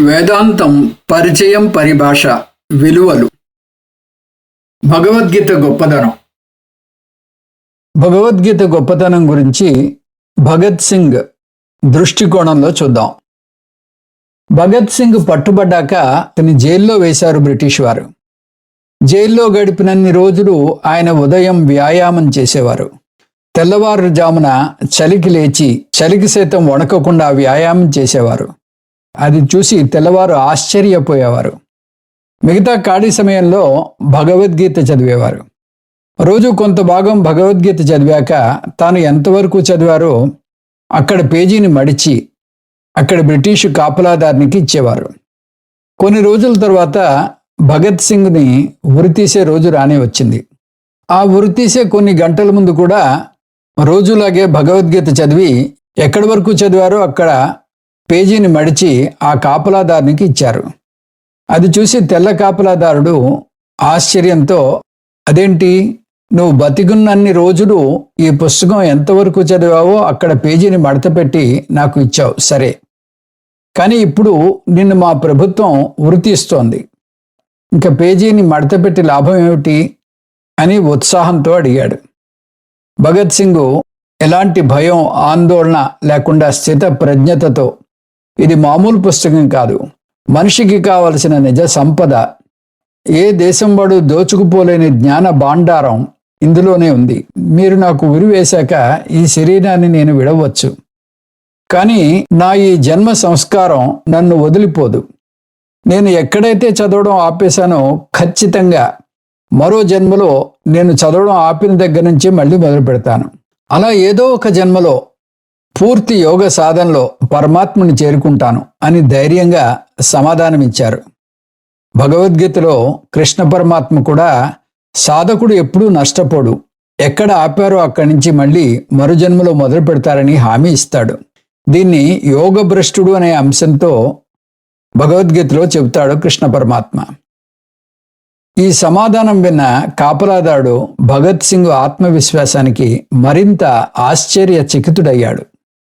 వేదాంతం పరిచయం పరిభాష విలువలు. భగవద్గీత గొప్పతనం. భగవద్గీత గొప్పతనం గురించి భగత్ సింగ్ దృష్టికోణంలో చూద్దాం. భగత్ సింగ్ పట్టుబడ్డాక అతని జైల్లో వేశారు బ్రిటిష్ వారు. జైల్లో గడిపినన్ని రోజులు ఆయన ఉదయం వ్యాయామం చేసేవారు. తెల్లవారుజామున చలికి లేచి చలికి సైతం వణకకుండా వ్యాయామం చేసేవారు. అది చూసి తెల్లవారు ఆశ్చర్యపోయేవారు. మిగతా ఖాళీ సమయంలో భగవద్గీత చదివేవారు. రోజు కొంత భాగం భగవద్గీత చదివాక తాను ఎంతవరకు చదివారో అక్కడ పేజీని మడిచి అక్కడ బ్రిటిష్ కాపలాదారునికి ఇచ్చేవారు. కొన్ని రోజుల తర్వాత భగత్ సింగ్ని ఉరితీసే రోజు రానే వచ్చింది. ఆ ఉరితీసే కొన్ని గంటల ముందు కూడా రోజులాగే భగవద్గీత చదివి ఎక్కడి వరకు చదివారో అక్కడ పేజీని మడిచి ఆ కాపలాదారునికి ఇచ్చారు. అది చూసి తెల్ల కాపలాదారుడు ఆశ్చర్యంతో అదేంటి? నువ్వు బతికున్నన్ని రోజులు ఈ పుస్తకం ఎంతవరకు చదివావో అక్కడ పేజీని మడతపెట్టి నాకు ఇచ్చావు సరే. కానీ ఇప్పుడు నిన్ను మా ప్రభుత్వం వృత్తిస్తోంది ఇంకా పేజీని మడతపెట్టి లాభం ఏమిటి? అని ఉత్సాహంతో అడిగాడు. భగత్ సింగ్ ఎలాంటి భయం ఆందోళన లేకుండా స్థిత ప్రజ్ఞతతో ఇది మామూలు పుస్తకం కాదు. మనిషికి కావలసిన నిజ సంపద. ఏ దేశం వాడు దోచుకుపోలేని జ్ఞాన భాండారం ఇందులోనే ఉంది. మీరు నాకు ఉరివేశాక ఈ శరీరాన్ని నేను విడవచ్చు. కానీ నా ఈ జన్మ సంస్కారం నన్ను వదిలిపోదు. నేను ఎక్కడైతే చదవడం ఆపేశానో ఖచ్చితంగా మరో జన్మలో నేను చదవడం ఆపిన దగ్గర నుంచి మళ్ళీ మొదలు పెడతాను అలా ఏదో ఒక జన్మలో పూర్తి యోగ సాధనలో పరమాత్మని చేరుకుంటాను అని ధైర్యంగా సమాధానమిచ్చారు. భగవద్గీతలో కృష్ణ పరమాత్మ కూడా సాధకుడు ఎప్పుడూ నష్టపోడు. ఎక్కడ ఆపారో అక్కడి నుంచి మళ్ళీ మరుజన్మలో మొదలు పెడతారని హామీ ఇస్తాడు. దీన్ని యోగ భ్రష్టుడు అనే అంశంతో భగవద్గీతలో చెబుతాడు కృష్ణ పరమాత్మ. ఈ సమాధానం విన్న కాపలాదాడు భగత్ సింగ్ ఆత్మవిశ్వాసానికి మరింత ఆశ్చర్య చకితుడయ్యాడు